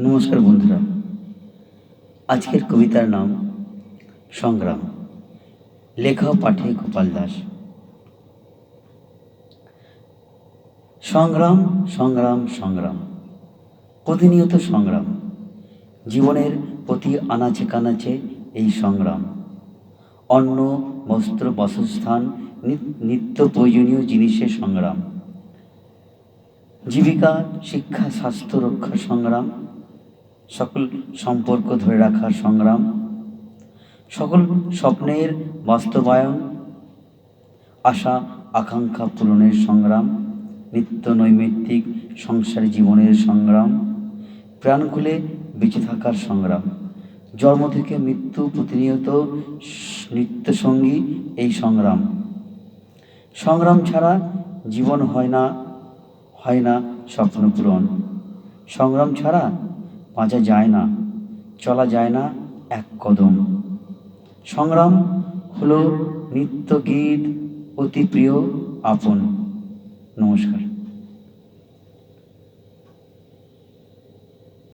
নমস্কার বন্ধুরা। আজকের কবিতার নাম সংগ্রাম। লেখা পাঠে গোপাল দাস। সংগ্রাম সংগ্রাম সংগ্রাম। প্রতিনিয়ত সংগ্রাম। জীবনের প্রতি আনাচে কানাচে এই সংগ্রাম। অন্ন, বস্ত্র, বাসস্থান নিত্য প্রয়োজনীয় জিনিসের সংগ্রাম। জীবিকা, শিক্ষা, স্বাস্থ্য, রক্ষার সংগ্রাম। সকল সম্পর্ক ধরে রাখার সংগ্রাম, সকল স্বপ্নের বাস্তবায়ন, আশা, আকাঙ্ক্ষা পূরণের সংগ্রাম, নিত্য নৈমিত্তিক সংসার জীবনের সংগ্রাম প্রাণ খুলে বেঁচে থাকার সংগ্রাম, জন্ম থেকে মৃত্যু প্রতিনিয়ত নিত্যসঙ্গী এই সংগ্রাম। সংগ্রাম ছাড়া জীবন হয় না হয় না স্বপ্ন পূরণ। সংগ্রাম ছাড়া বাঁচা যায় না, চলা যায় না এক কদম। সংগ্রাম হলো নিত্য গীত অতি প্রিয় আপন। নমস্কার।